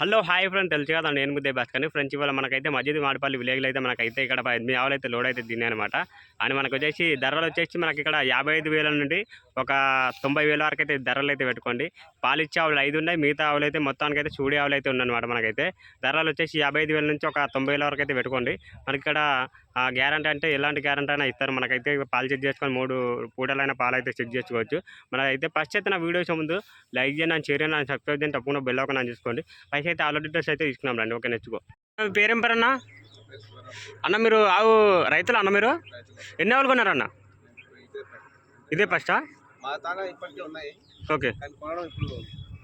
Hello hi friend. తెలుసు కదా నేను ముద్దే బస్ కానీ ఫ్రెండ్స్ ఇవాళ మనకైతే మధ్యది మాడిపల్లి విలేజ్లో అయితే మనకైతే ఇక్కడ ఎనిమిది ఆవులు అయితే లోడ్ అయితే దిన్నాయి అనమాట అని మనకు వచ్చేసి ధరలు వచ్చేసి మనకి ఇక్కడ యాభై ఐదు వేల నుండి ఒక తొంభై వేల వరకు అయితే ధరలు అయితే పెట్టుకోండి. పాలిచ్చే ఆవులు ఐదు ఉన్నాయి మిగతా ఆవులు అయితే మొత్తానికి అయితే చూడే ఆవులు అయితే ఉన్నాయన్నమాట మనకైతే. ధరలు వచ్చేసి యాభై ఐదు వేల నుంచి ఒక తొంభై వేల వరకు అయితే పెట్టుకోండి. మనకి ఇక్కడ గ్యారంటీ అంటే ఎలాంటి గ్యారంటీ అయినా ఇస్తారు. మనకైతే పాలు చెక్ చేసుకొని మూడు పూటలైన పాలు అయితే చెక్ చేసుకోవచ్చు. మనకైతే ఫస్ట్ అయితే నా వీడియోస్ ముందు లైక్ చేయండి షేర్ చేయండి సబ్స్క్రైబ్ చేయండి. తప్పకుండా బెల్ ఒక చూసుకోండి. అయితే ఆల్రెడీ డీటెయిల్స్ అయితే తీసుకున్నాం రండి. ఓకే నెచ్చుకో పేరేం పేరు అన్న? అన్న మీరు ఆవు రైతులు అన్న మీరు? ఎన్ని ఆవులు కొన్నారన్న ఇదే ఫస్టా ఓకే.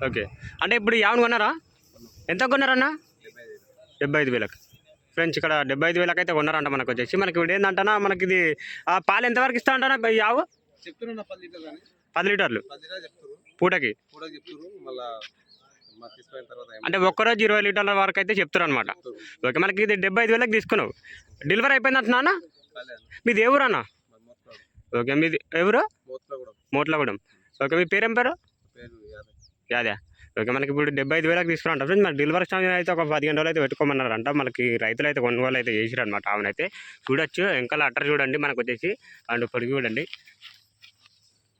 ఓకే. అంటే ఇప్పుడు ఈ ఆవును కొన్నారా? ఎంత కొన్నారన్న డెబ్బై ఐదు వేలకు. ఫ్రెండ్స్ ఇక్కడ డెబ్బై ఐదు వేలకు అయితే కొన్నారంట మనకు వచ్చేసి. మనకి ఇప్పుడు ఏంటంటనా మనకి ఇది ఆ పాలు ఎంతవరకు ఇస్తా అంటారా ఈ ఆవు? పది లీటర్లు పూటకి? అంటే ఒక్కరోజు ఇరవై లీటర్ల వరకు అయితే చెప్తారు. అనమాట. ఓకే మనకి ఇది డెబ్బై ఐదు వేలకు తీసుకున్నావు. డెలివరీ అయిపోయింది అంటున్నా. మీది ఏ ఓకే మీది ఎవరు మోట్లగూడెం ఓకే మీ పేరేం పేరు? యాదే ఓకే మనకి ఇప్పుడు డెబ్బై ఐదు వేలకు తీసుకురంట ఫ్రెండ్స్ మరి డెలివరీ సమయం అయితే ఒక పదిహేను రోజులు అయితే పెట్టుకోమన్నారంట. మనకి రైతులు అయితే కొనుగోలు అయితే చేసిరు అనమాట ఆమెనైతే చూడొచ్చు వెంకల అట్టర్ చూడండి మనకు వచ్చేసి అండ్ పొడిగి చూడండి.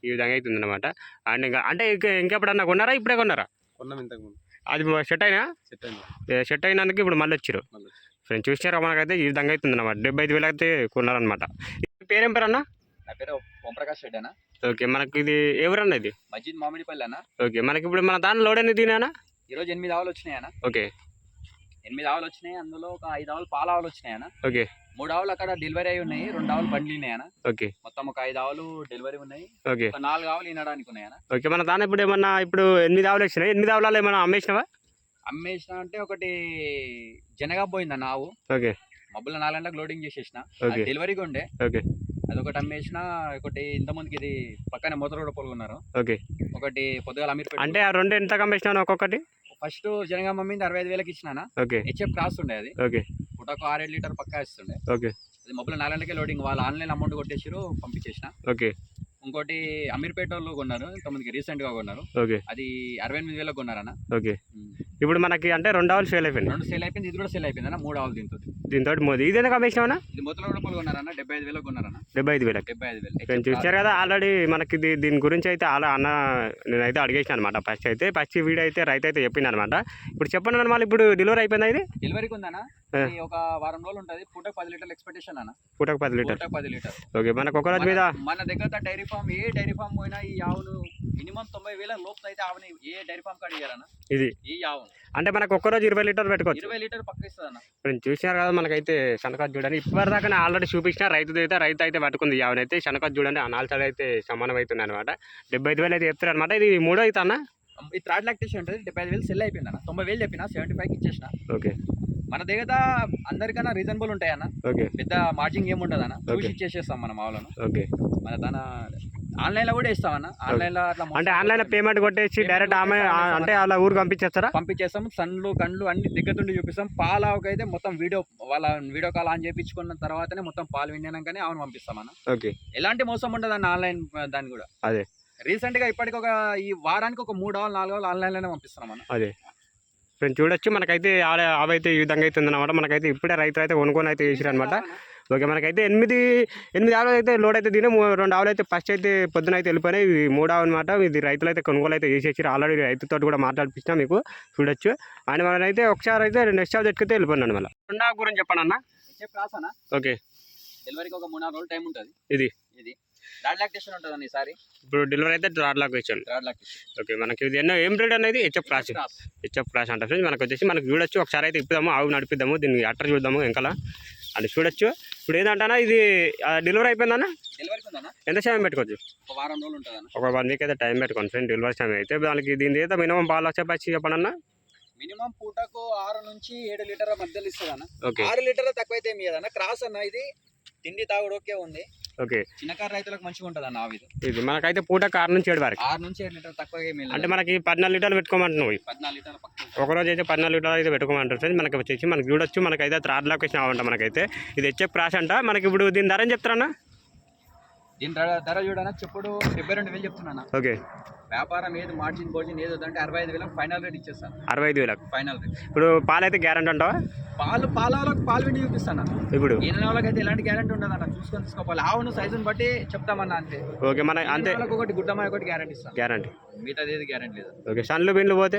ఈ విధంగా అవుతుంది అనమాట అండ్ ఇంకా అంటే ఇంకా ఇంకెప్పుడన్నా కొన్నారా? ఇప్పుడే కొన్నారా? కొన్నాం ఇంతకు ముందు. అది సెట్ అయినా? సెట్ అయింది. సెట్ అయినందుకు ఇప్పుడు మళ్ళీ వచ్చారు మళ్ళీ ఫ్రెండ్స్ చూసారా మనకైతే ఈ విధంగా అవుతుంది అనమాట డెబ్బై ఐదు వేలు అయితే కొన్నారనమాట పేరేం పేరు అన్న? నా పేరు ఓంప్రకాష్ రెడ్డి అన్న. ఓకే మనకి ఇది ఎవరన్నా ఇది? మస్జిద్ మామిడిపల్లి అన్న. ఓకే మనకి ఇప్పుడు మన దాని లోడ్ అనేది తినా ఈరోజు ఎనిమిది ఆవులు వచ్చినాయి అన్న. ఓకే. ఎనిమిది ఆవులు వచ్చినాయి అందులో ఒక ఐదు ఆవులు పాల ఆవులు వచ్చినాయి అన్న. ఓకే. మూడు ఆవులు అక్కడ డెలివరీ అయి ఉన్నాయి. రెండు ఆవులు బండ్లు ఓకే. మొత్తం ఒక ఐదు ఆవులు డెలివరీ ఉన్నాయి. ఓకే. ఒక నాలుగు ఆవులు వినడానికి ఉన్నాయి అన్న ఓకే మన దాని ఇప్పుడు ఏమన్నా ఇప్పుడు ఎనిమిది ఆవులు వచ్చినాయి ఎనిమిది ఆవులలో ఏమన్నా అమ్మేసినావా? అమ్మేసిన అంటే ఒకటి జనగా పోయింది అన్న ఆవు. ఓకే. మబ్బుల నాలుగు గంటలకు లోడింగ్ చేసేసిన డెలివరీగా ఉండే ఓకే. అదొకటి అమ్మేసిన ఒకటి ఇంతమందికి ఇది పక్కనే మొదలు కూడా పొలుగున్నారు ఓకే. ఒకటి పొద్దుగాల అమీర్ అంటే ఆ రెండు ఎంత అమ్మేసినాను ఒక్కొక్కటి? ఫస్ట్ జనగా మమ్మీది అరవై ఐదు వేలకి ఇచ్చినానా? ఓకే. హెచ్ఎఫ్ క్రాస్ ఉండే అది. ఓకే. పుటకు ఆరేడు లీటర్ పక్కా ఇస్తుండే ఓకే. అది మొబైల్ నాలుగంటకే లోడింగ్. వాళ్ళు ఆన్లైన్ అమౌంట్ కొట్టేసారు పంపించేసిన. ఓకే. ఇంకోటి అమీర్పేట వాళ్ళు కొన్నారు తొమ్మిదికి రీసెంట్గా కొన్నారు. ఓకే. అది అరవై ఎనిమిది వేలకు కొన్నారన్న. ఓకే. ఇప్పుడు మనకి అంటే రెండు ఆవులు ఫెయిల్ అయిపోయినాయి. రెండు సేల్ అయిపోయింది ఇది కూడా సేల్ అయిపోయింది అన్న మూడు ఆవులు దీంతో దీంతో మోది. ఇది మొత్తం రూపాయలు కొన్నారన్న డెబ్బై ఐదు వేలకు కొన్నారన్న. డెబ్బై ఐదు వేలకి. డెబ్బై ఐదు వేలు చూసారు కదా ఆల్రెడీ మనకి దీని గురించి అయితే అలా అన్న నేనైతే అడిగేసాను అనమాట ఫస్ట్ అయితే ఫస్ట్ వీడియో అయితే రైతు అయితే చెప్పింది అనమాట ఇప్పుడు చెప్పండి అన్న మళ్ళీ ఇప్పుడు డెలివరీ అయిపోయిందా ఇది? డెలివరీకి ఉందన్న. ఇది ఒక వారం రోజులు ఉంటుంది. పూట పది లీటర్ల ఎక్స్పెక్టేషన్ అన్న. పూటకు పది లీటర్. పది లీటర్. ఓకే మనకు ఒక రోజు మీద మన దగ్గర డైరీ ఫామ్ ఏ డైరీ ఫామ్ పోయినా ఈ ఆవును మినిమం తొంభై వేల లోపు అయితే ఆవుని ఏ డైరీ ఫామ్ కాడ ఇయ్యారన్న ఇది. ఈ ఆవును. అంటే మనకు ఒక్క రోజు ఇరవై లీటర్ పెట్టుకోవచ్చు. ఇరవై లీటర్ పక్క ఇస్తుంది అన్న నేను చూసినారు కదా మనకైతే శనకాజ్ చూడండి ఇప్పటిదాకా నేను ఆల్రెడీ చూపించిన రైతు అయితే రైతు అయితే పట్టుకుంది యావనైతే శనకాజ్ చూడండి ఆ నాలుగు సైడ్ అయితే సమానం అవుతుంది అనమాట డెబ్బై ఐదు వేలు అయితే చెప్తారు అనమాట ఇది మూడో అయితే అన్న? ఈ థర్డ్ లాక్టేషన్ ఉంటుంది డెబ్బై ఐదు వేలు సెల్ అయిపోయింది అన్న. తొంభై వేలు చెప్పిన సెవెంటీ ఫైవ్కి ఇచ్చేసిన. ఓకే. మన దగ్గర అందరికన్నా రీజనబుల్ ఉంటాయి అన్న ఓకే. పెద్ద మార్జింగ్ ఏమి ఉండదు అన్న చూసి. ఇచ్చేసేస్తాం మనం ఆవులను. ఓకే. మన తన ఆన్లైన్లో కూడా ఇస్తాం అన్న ఆన్లైన్లో అట్లా అంటే ఆన్లైన్ పేమెంట్ కొట్టేసి డైరెక్ట్ ఆమె అంటే అలా ఊరు పంపించేస్తారా? పంపించేస్తాం. సన్లు కండ్లు అన్ని దగ్గర నుండి చూపిస్తాం. పాలావుకి అయితే మొత్తం వీడియో వాళ్ళ వీడియో కాల్ ఆన్ చేయించుకున్న తర్వాతనే మొత్తం పాలు విన్నాకనే ఆవును పంపిస్తాం అన్న ఓకే. ఎలాంటి మోసం ఉండదు అన్న ఆన్లైన్ దాన్ని కూడా. అదే. రీసెంట్గా ఇప్పటికి ఒక ఈ వారానికి ఒక మూడు ఆవులు నాలుగు ఆవులు ఆన్లైన్లోనే పంపిస్తున్నాం అన్న అదే. ఫ్రెండ్స్ చూడొచ్చు. మనకైతే అవైతే ఈ విధంగా అయితే ఉందన్నమాట మనకైతే ఇప్పుడే రైతులు అయితే కొనుక్కొని అయితే చేసారు అనమాట ఓకే మనకైతే ఎనిమిది ఎనిమిది ఆవులు అయితే లోడ్ అయితే తినే రెండు ఆవులు అయితే ఫస్ట్ అయితే పొద్దున అయితే వెళ్ళిపోయినాయి. ఇవి మూడు ఆవు అనమాట ఇది రైతులు అయితే కొనుగోలు అయితే చేసేసారు ఆల్రెడీ రైతుతో కూడా మాట్లాడిపించినా మీకు చూడొచ్చు. అండ్ మనం అయితే ఒకసారి అయితే నెక్స్ట్ ఆవు తెచ్చుకుంటే వెళ్ళిపోయినాను మళ్ళీ. రెండు ఆవు గురించి చెప్పండి అన్న. ఓకే. డెలివరీకి ఒక మూడు నాలుగు రోజులు టైం ఉంటుంది. ఇది? ఇది. థర్డ్ లాక్టేషన్ ఈసారి ఇప్పుడు డెలివరీ అయితే థర్డ్ లాక్ వచ్చాను థర్డ్ లాక్టేషన్ ఓకే మనకి ఇది ఎన్నో ఏం బ్రీడ్ అనేది హెచ్ఎఫ్ క్రాస్ హెచ్ఎఫ్ క్రాస్ అంటే ఫ్రెండ్స్. మనకు వచ్చేసి మనకు చూడొచ్చు. ఒకసారి అయితే ఇప్పుదాము ఆవు నడిపిద్దాము దీన్ని అట్టర్ చూద్దాము వెనకాల. అంటే చూడొచ్చు. ఇప్పుడు ఏంటంటే ఇది డెలివరీ అయిపోయిందన్న? ఎంత సమయం పెట్టుకోవచ్చు? ఒక వన్ వీక్ అయితే టైం పెట్టుకోండి ఫ్రెండ్ డెలివరీ సమయం అయితే. దానికి దీని అయితే మినిమం పాలు వచ్చే పచ్చి చెప్పండి అన్న మినిమం పూటకు ఆరు నుంచి ఏడు లీటర్ల మధ్యలో ఇస్తుంది అన్న ఆరు లీటర్ల తక్కువ అయితే ఏమి అన్న క్రాస్ అన్న ఇది తిండి తాగుడు ఓకే ఉంది. ఓకే. చిన్నకారు రైతులకు మంచిగా ఉంటుంది అన్న ఇది మనకైతే పూట కారు నుంచి ఏడు వరకు. ఆరు నుంచి ఏడు లీటర్ తక్కువ అంటే మనకి పద్నాలుగు లీటర్లు పెట్టుకోమంటున్నావు. పద్నాలుగు లీటర్ల ఒక రోజు అయితే పద్నాలుగు లీటర్లు అయితే పెట్టుకోమంటారు ఫ్రెండ్స్. మనకి వచ్చేసి మనకి చూడొచ్చు. మనకైతే థర్డ్ లొకేషన్ అవ్వంట మనకైతే. ఇది హెచ్ఎఫ్ క్రాస్ అంట. మనకి ఇప్పుడు దీని ధర ఏం చెప్తారన్నా దీని ధర చూడనా చెప్పుడు డెబ్బై రెండు వేలు చెప్తున్నాను ఓకే. వ్యాపారం ఏది మార్జిన్ మార్జిన్ ఏది వద్దంటే అరవై ఐదు వేలకు ఫైనల్ రేట్ ఇచ్చేస్తాను అరవై ఐదు వేలకు. Final rate. ఇప్పుడు పాలు అయితే గ్యారంటీ అంటావా? పాలు పాల వాళ్ళకి పాలు విండి చూపిస్తాను? ఇప్పుడు. వాళ్ళకి అయితే ఎలాంటి గ్యారంటీ ఉండదు అన్న చూసుకొని తీసుకోవాలి ఆవును సైజుని బట్టి చెప్తామన్నా అంతే. ఓకే మన అంతే. వాళ్ళకి ఒకటి గుడ్డమాయ ఒకటి గ్యారంటీ ఇస్తాను గ్యారంటీ మిగతాది ఏది గ్యారంటీ లేదు. ఓకే సన్లు బిన్లు పోతే?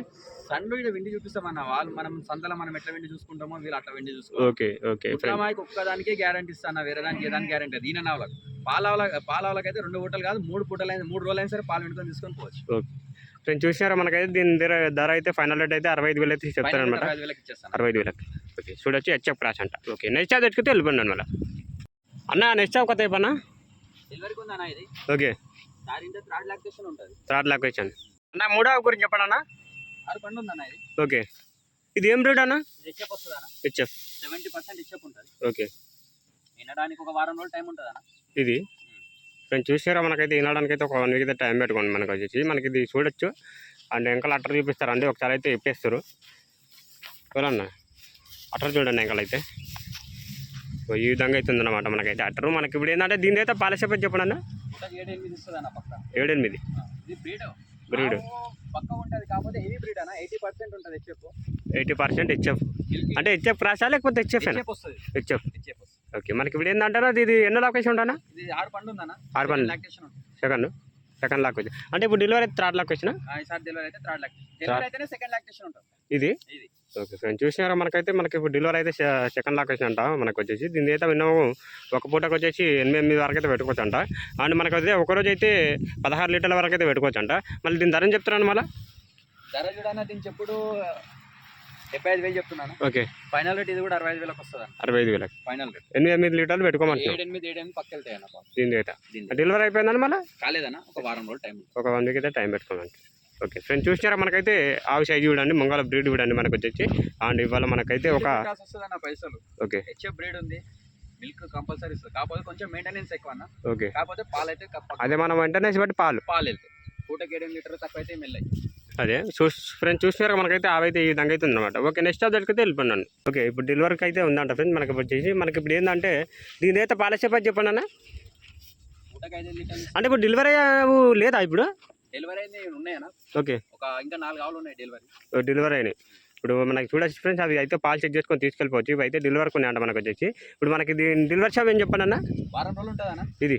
సన్ను ఇక్కడ విండి చూపిస్తామన్న. వాళ్ళు మనం సంతలో మనం ఎట్లా విండి చూసుకుంటామో వీళ్ళు అట్లా విండి చూసుకోవాలి. ఓకే ఓకే ఫ్రెండ్ గుడ్డమాయకి ఒక్కదానికే గ్యారంటీ ఇస్తాను వేరే దానికి ఏ దానికి గ్యారంటీ లేదు. ఈయన నావలకు పాలవల అయితే రెండు పూటలు కాదు మూడు పూటలు అయింది మూడు రోజులు అయినా సరే పాలు విండుకొని తీసుకొని పోవచ్చు. ఓకే. ఫ్రెండ్ చూసినారా? మనకైతే దీని ధర ధర అయితే ఫైనల్ రేట్ అయితే అరవై ఐదు వేలు అయితే చెప్తారనమాట అరవై ఐదు వేలకు. ఓకే చూడొచ్చు హెచ్ఎఫ్ క్రాష్ అంట. ఓకే నెక్స్ట్ చార్జ్ తెచ్చుకుంటే వెళ్ళిపోండి మళ్ళీ అన్న నెక్స్ట్ డెలివరీకి ఉందన్న ఇది. ఓకే. థర్డ్ లాక్టేషన్ ఉంటుంది. థర్డ్ లాక్ వచ్చాను అన్న మూడో గురించి చెప్పండి అన్న. ఓకే. ఇది ఏం రేట్ అన్న? హెచ్ఎఫ్ అన్న సెవెంటీ పర్సెంట్ హెచ్ఎఫ్ ఉంటుంది. ఓకే. వినడానికి ఒక వారం రోజులు టైం ఉంటుంది అన్న ఇది? ఫ్రెండ్ చూసారా మనకైతే వినడానికి అయితే ఒక వన్ వీక్ అయితే టైం పెట్టుకోండి మనకు వచ్చేసి మనకి ఇది చూడొచ్చు. అండ్ వెంకలు అట్టర్ చూపిస్తారు అండి ఒకసారి అయితే ఇప్పేస్తారు చూడన్న అట్టర్ చూడండి ఓ ఈ విధంగా అయితే ఉందన్నమాట మనకైతే అట్టరు మనకి ఇప్పుడు ఏంటంటే దీని అయితే పాలసేపతి చెప్పండి అన్న. ఏడెనిమిది. బ్రీడ్ బ్రీడ్ పక్క ఉంటుంది కాకపోతే హెవీ బ్రీడ్ అన్న. ఎయిటీ పర్సెంట్ ఉంటుంది హెచ్ఎఫ్ అంటే హెచ్ఎఫ్ క్రాసా లేకపోతే హెచ్ఎఫ్ హెచ్ఎఫ్ ఓకే మనకి ఇప్పుడు ఏంటంటారా ఇది ఎన్నో లొకేషన్ ఉంటానా ఆరు పండ్లు. సెకండ్ సెకండ్ లాక్ వచ్చి అంటే ఇప్పుడు డెలివరీ అయితే థర్డ్ లాక్ వచ్చిన డెలివరీ అయితే థర్డ్ లాక్టేషన్ డెలివరీ అయితేనే సెకండ్ ఉంటుంది. ఇది? ఇది. ఓకే ఫ్రెండ్ చూసినారా? మనకైతే మనకి ఇప్పుడు డెలివరీ అయితే సెకండ్ లాక్ వచ్చిందంట మనకు వచ్చేసి దీని అయితే మినిమం ఒక పూటకు వచ్చేసి ఎనిమిది ఎనిమిది వరకు అయితే పెట్టుకోవచ్చు అంట అండ్ మనకు అయితే ఒక రోజు అయితే పదహారు లీటర్ల వరకు అయితే పెట్టుకోవచ్చు అంట మళ్ళీ దీని ధరని చెప్తున్నాను మళ్ళీ? ధర చూడన్న దీని చెప్పుడు డెబ్బై ఐదు వేలు చెప్తున్నాను. ఓకే. ఫైనల్ రేట్ ఇది కూడా అరవై ఐదు వేలకు వస్తుంది అరవై ఐదు వేలకు. Final rate. ఎనిమిది ఎనిమిది లీటర్లు పెట్టుకోమంటున్నాం. ఏడు ఎనిమిది ఏడు ఎనిమిది పక్క వెళ్తాయి అన్న. దీని అయితే డెలివరీ అయిపోయిందని మళ్ళీ? కాలేదన్న ఒక వారం రోజులు టైం ఒక వన్ వీక్ అయితే టైం పెట్టుకోమంటే ఓకే. ఫ్రెండ్ చూసినారా మనకైతే ఆవు సైజు చూడండి మంగళ బ్రీడ్ చూడండి మనకు వచ్చేసి అండ్ ఇవాళ మనకైతే ఒక పైసలు. ఓకే. హెచ్ఎఫ్ బ్రీడ్ ఉంది. మిల్క్ కంపల్సరీ ఇస్తుంది కాకపోతే కొంచెం మెయింటెనెన్స్ ఎక్కువ అన్న. ఓకే. కాకపోతే పాలు అయితే కప్ప- అదే మనం వెంటనే బట్టి పాలు. పాలు వెళ్తాయి పూటకి ఏడు లీటర్ తక్కువ అయితే మెల్లయి అదే. చూ ఫ్రెండ్స్ చూసినారు? మనకైతే అవి అయితే ఈ విధంగా అయితే ఉందన్నమాట. ఓకే నెక్స్ట్ అప్డేట్కి అయితే వెళ్ళిపోయాను ఓకే ఇప్పుడు డెలివరీకి అయితే ఉందంట ఫ్రెండ్స్ మనకి వచ్చేసి మనకి ఇప్పుడు ఏంటంటే దీని అయితే పాలసేపతి చెప్పండి అన్న. అంటే ఇప్పుడు డెలివరీ లేదా ఇప్పుడు? డెలివరీ ఉన్నాయన్న ఓకే. ఒక ఇంకా నాలుగు ఆవులు ఉన్నాయి డెలివరీ. డెలివరీ అయినాయి. ఇప్పుడు మనకి చూడొచ్చు ఫ్రెండ్స్ అవి అయితే పాలు చెక్ చేసుకొని తీసుకెళ్ళిపోవచ్చు. ఇవి అయితే డెలివరీ కొన్ని అంట మనకు వచ్చేసి. ఇప్పుడు మనకి దీని డెలివరీ షాప్ ఏం చెప్పండి అన్న? వారం రోజులు ఉంటుంది అన్న ఇది.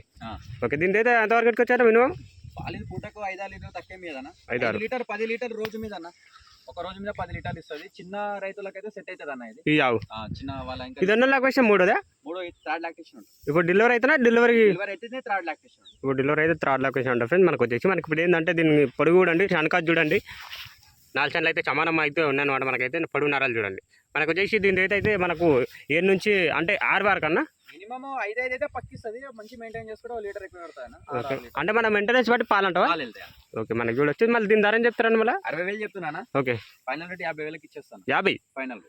ఓకే దీని అయితే ఎంతవరకు వచ్చారా మినిమం? పాలు పూటకు ఐదారు లీటర్ తక్కువ మీద ఐదారు. ఐదు లీటర్ పది లీటర్ రోజు మీద అన్న. ఒక రోజు మీద పది లీటర్లు ఇస్తుంది. చిన్న రైతులకైతే సెట్ అవుతుంది అన్న ఇది. ఈ ఆవు. చిన్న వాళ్ళ ఇంకా ఇది ఎన్నో లాక్వేషన్ మూడోదా? మూడో థర్డ్ లాక్టేషన్ ఉంటుంది. ఇప్పుడు డెలివరీ అయితేనా? డెలివరీ డెలివరీ అయితేనే థర్డ్ లాక్టేషన్ ఇప్పుడు డెలివరీ అయితే థర్డ్ లొకేషన్ ఉంటుంది ఫ్రెండ్స్ మనకు వచ్చేసి. మనకి ఇప్పుడు ఏంటంటే దీన్ని పొడుగు చూడండి శనకాజ్ చూడండి. నాలుగు అయితే సమానం అయితే ఉన్నాయన్నమాట మనకైతే. పొడుగు నరాలు చూడండి. మనకు వచ్చేసి దీని రేట్ అయితే మనకు ఏడు నుంచి అంటే ఆరు వరకు కన్నా మినిమం ఐదు ఐదు అయితే పక్కిస్తుంది. మంచి మెయింటైన్ చేసుకుంటే లీటర్ ఎక్కువ పెడతాను అంటే మన మెయింటెనెన్స్ బట్టి పాలంటావా? ఓకే మనకి చూడొచ్చు మళ్ళీ దీని ధర ఏం చెప్తారండి మళ్ళీ? అరవై వేలు చెప్తున్నానా ఓకే. ఫైనల్ రేట్ యాభై వేలకి ఇచ్చేస్తాను. యాభై? ఫైనల్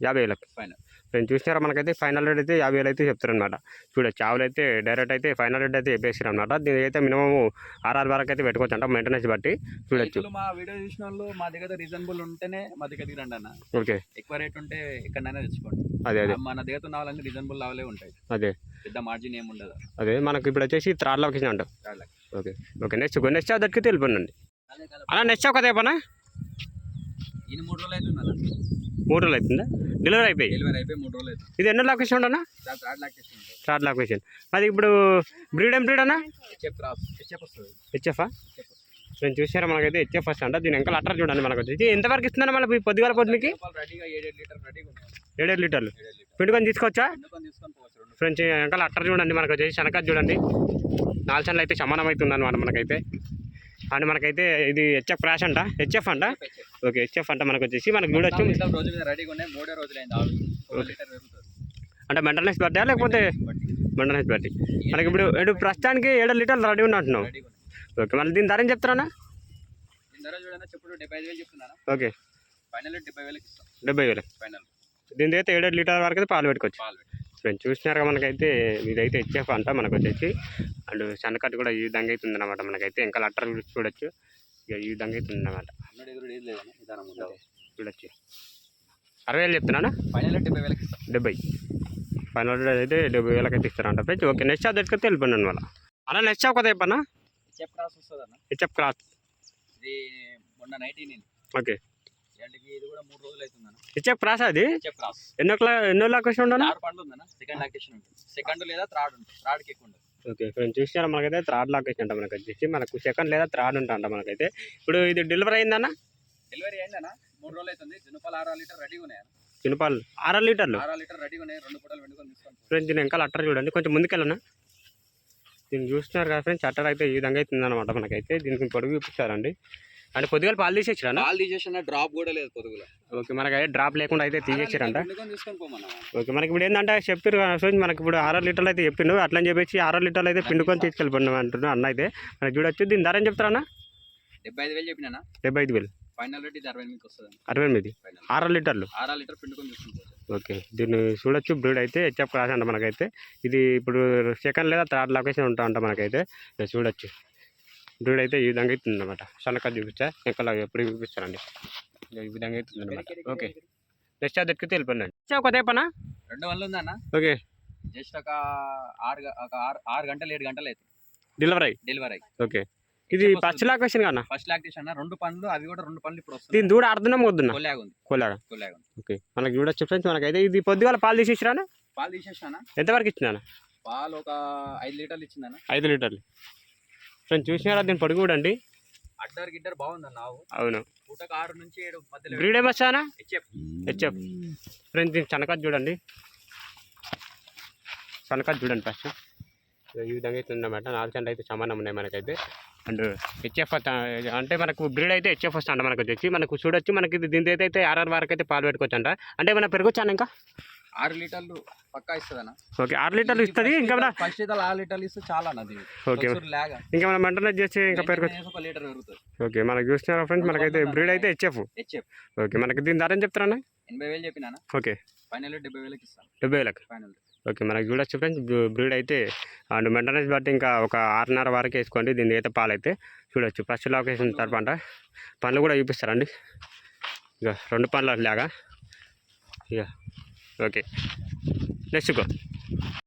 యాభై వేలకు. ఫైనల్ నేను చూసినారా? మనకైతే ఫైనల్ రేట్ అయితే యాభై వేలు అయితే చెప్తారనమాట చూడొచ్చు ఆవులు అయితే డైరెక్ట్ అయితే ఫైనల్ రేట్ అయితే చెప్పేసారు అనమాట దీని అయితే మినిమం ఆర్ఆర్ వరకు అయితే పెట్టుకోవచ్చు అంట మెయింటెనెన్స్ బట్టి. చూడొచ్చు. మా వీడియో చూసిన వాళ్ళు మా దగ్గర రీజనబుల్ ఉంటేనే మా దగ్గరికి రండి అన్న. ఓకే. ఎక్కువ రేట్ ఉంటే ఎక్కడైనా తెచ్చుకోండి. అదే అదే. మన దగ్గర ఉన్న వాళ్ళని రీజనబుల్ లెవెలే ఉంటాయి. అదే. పెద్ద మార్జిన్ ఏమి ఉండదు. అదే మనకి ఇప్పుడు వచ్చేసి థర్డ్ లొకేషన్ అంట. ఓకే. ఓకే నెక్స్ట్ నెక్స్ట్ దగ్గరికి వెళ్ళిపోండి. అలా నెక్స్ట్ ఒక పనా ఈయన మూడు రోజులు అవుతుంది మూడు రోజులు అవుతుందా? డెలివరీ అయిపోయి డెలివరీ అయిపోయి మూడు రోజులు అవుతుంది. ఇది ఎన్నో లొకేషన్ ఉండనా థర్డ్ లొకేషన్ అది ఇప్పుడు బ్రీడ్ ఏం బ్రీడ్ అన్నా? హెచ్ఎఫ్ఆ నేను చూసారా? మనకైతే హెచ్ఎఫ్ ఫస్ట్ అంట. దీని ఇంకా అట్టర్ చూడండి మనకు. వచ్చేసి ఎంతవరకు మళ్ళీ పొద్దుగాల పొద్దుకి రెడీగా ఏడేడు లీటర్లు. పిండుకొని తీసుకోవచ్చా? ఫ్రెండ్స్ వెనకాల అట్టర్ చూడండి మనకు. వచ్చేసి శనకాజ్ చూడండి. నాలుగు అయితే సమానం అవుతుంది అనమాట మనకైతే. అండ్ మనకైతే ఇది హెచ్ఎఫ్ క్రాష్ అంట. హెచ్ఎఫ్ అంట. ఓకే హెచ్ఎఫ్ అంట మనకు వచ్చేసి మనకు చూడొచ్చు అంటే మెంటనెన్స్ బట్టా లేకపోతే మెంటనెన్స్ బట్టి మనకి ఇప్పుడు ఇప్పుడు ప్రస్తుతానికి ఏడు లీటర్లు రెడీ ఉన్నాయి ఓకే మళ్ళీ దీని ధర ఏం చెప్తారా ఓకే. డెబ్బై వేలు. దీని అయితే ఏడు లీటర్ వరకు అయితే పాలు పెట్టుకోవచ్చు. ఫ్రెండ్స్ చూసినారుగా మనకైతే ఇదైతే హెచ్ఎఫ్ అంట మనకు వచ్చేసి అండ్ సన్నకట్టు కూడా ఈ విధంగా అయితే ఉందన్నమాట మనకైతే. ఇంకా లట్టర్ చూడొచ్చు. ఇక ఈ విధంగా అయితే ఉందన్నమాట చూడొచ్చు. అరవై వేలు చెప్తున్నానా ఫైనల్ డెబ్బై వేలకి ఫైనల్ అయితే డెబ్బై వేలకైతే ఇస్తారంట ఫ్రెండ్స్. ఓకే నెక్స్ట్ అద్దెకి వెళ్ళిపోయినాను వాళ్ళ అలా నెక్స్ట్ ఒక చెప్పన్నా హెచ్ఎఫ్ క్రాస్ వస్తుంది అన్న HF cross. Okay. HF cross అది? ఎన్నో ఎన్నో లాకేషన్ ఉండను సెకండ్ లాక్టేషన్ ఉంటుంది. సెకండ్ లేదా థర్డ్ థర్డ్కి ఎక్కువ ఉండదు ఓకే ఇప్పుడు చూసినారా మనకైతే థర్డ్ లాకేషన్ అంట మనకు వచ్చేసి మనకు సెకండ్ లేదా థర్డ్ ఉంటా మనకైతే. ఇప్పుడు ఇది డెలివరీ అయిందన్న? డెలివరీ అయిందన్న మూడు రోజులు అవుతుంది. జునుపాలు ఆరు లీటర్ రెడీగా ఉన్నాయి. చిన్నపాలు ఆరు లీటర్లు? ఆరు లీటర్ రెడీగా ఉన్నాయి. రెండు పూటలు వెండుకొని తీసుకొని పో. ఫ్రెండ్స్ దీని వెనకాల అట్టర్ చూడండి. కొంచెం ముందుకెళ్ళనా? దీన్ని చూస్తున్నారు కదా ఫ్రెండ్స్ అట్టర్ అయితే ఈ విధంగా అవుతుంది అనమాట మనకైతే. దీనికి పొడుగు చూపిస్తారండి. అంటే పొద్దుగా పాలు తీసేచ్చిరా పాలు తీసేసిన డ్రాప్ కూడా లేదు పొదుగులో ఓకే మనకైతే డ్రాప్ లేకుండా అయితే పోమన్నా? ఓకే మనకి ఇప్పుడు ఏంటంటే చెప్పారు ఫ్రెండ్స్ మనకి ఇప్పుడు ఆరు లీటర్లు అయితే చెప్పిండు. అట్లని చెప్పేసి ఆరు లీటర్లు అయితే పిండుకొని తీసుకెళ్ళిపోయినాం అంటున్నా అన్న అయితే. మనకి చూడొచ్చు దీని ధర ఏం చెప్తారన్నా? డెబ్బై ఐదు వేలు చెప్పినా డెబ్బై ఐదు వేలు. ఫైనల్ రేట్ అరవై ఎనిమిదికి వస్తుంది అరవై ఎనిమిది? ఆరు లీటర్లు? ఆరు లీటర్ పిండుకొని ఓకే దీన్ని చూడొచ్చు బ్రీడ్ అయితే హెచ్ఎఫ్ క్లాస్ అంట మనకైతే. ఇది ఇప్పుడు సెకండ్ లేదా థర్డ్ లొకేషన్ ఉంటా అంట మనకైతే. చూడొచ్చు. బ్రీడ్ అయితే ఈ విధంగా అవుతుంది అనమాట సన్నక చూపించా ఇంకా ఎప్పుడు చూపిస్తానండి. ఈ విధంగా అవుతుంది అనమాట ఓకే. నెక్స్ట్ అది ఎక్కితే వెళ్ళిపోయినండి ఒక పనా రెండు వందలు ఉందన్న. ఓకే. జస్ట్ ఒక ఆరు ఒక ఆరు ఆరు గంటలు ఏడు గంటలు అవుతుంది డెలివరీ డెలివరీ ఓకే. ఇది ఫస్ట్ లొకేషన్ కన్నా ఫస్ట్ లాక్టేషన్ అన్న. రెండు పండ్లు అవి కూడా రెండు పండ్లు ఇప్పుడు వస్తుంది దీని దూడ అర్థం వద్దున్నా కొల్లాగా ఉంది. కోలాగా కొల్లాగా ఉంది. ఓకే. మనకి చూడొచ్చు ఫ్రెండ్స్ మనకైతే. ఇది పొద్దుగాల పాలు తీసేసిరానా పాలు తీసేసానా ఎంతవరకు ఇచ్చినానా పాలు ఒక ఐదు లీటర్లు ఇచ్చిందన్న ఐదు లీటర్లు. ఫ్రెండ్స్ చూసినారా దీని పొడుగు కూడా అండి. అడ్డర్ గిడ్డర్ బాగుందన్న ఆవు. అవును. పూటకు ఆరు నుంచి ఏడు మధ్యలో బ్రీడ్ ఏమొచ్చానా హెచ్ఎఫ్. హెచ్ఎఫ్. ఫ్రెండ్స్ దీని చనకత్ చూడండి. చనకత్ చూడండి ఫస్ట్ ఈ విధంగా అయితే ఉందన్నమాట. నాలుగు చండ అయితే సమానం ఉన్నాయి మనకైతే. అండ్ హెచ్ఎఫ్ అంటే మనకు బ్రీడ్ అయితే హెచ్ఎఫ్ అంట మనకు వచ్చేసి మనకు చూడొచ్చు మనకి దీని అయితే ఆర్ఆర్ వరకు అయితే పాలు పెట్టుకోవచ్చు అంట అంటే మనం పెరగొచ్చాను ఇంకా? ఆరు లీటర్లు పక్కా ఇస్తుందన్న. ఓకే ఆరు లీటర్లు ఇస్తుంది ఇంకా మన ఫస్ట్ ఆరు లీటర్లు ఇస్తే చాలా అన్నది ఓకే. లాగా. ఇంకా మనం మెయింటెనెన్స్ చేసి ఇంకా పెరగొచ్చు ఒక లీటర్ పెరుగుతుంది. ఓకే మనకు చూస్తున్నారా ఫ్రెండ్స్ మనకైతే బ్రీడ్ అయితే హెచ్ఎఫ్ హెచ్ఎఫ్ ఓకే మనకి దీని ధర ఏం చెప్తారా ఎనభై వేలు చెప్పినా ఓకే. ఫైనల్ డెబ్బై వేలకి ఇస్తాను. డెబ్బై వేలకు? ఫైనల్ ఓకే మనకి చూడొచ్చు ఫ్రెండ్స్ బ్రీడ్ అయితే అండ్ మెయింటెనెన్స్ బట్టి ఇంకా ఒక ఆరున్నర వరకు వేసుకోండి దీని అయితే పాలు అయితే చూడొచ్చు ఫస్ట్ లొకేషన్ తరపంట పనులు కూడా చూపిస్తారండి ఇక రెండు పనులు లాగా. ఇక ఓకే. Next go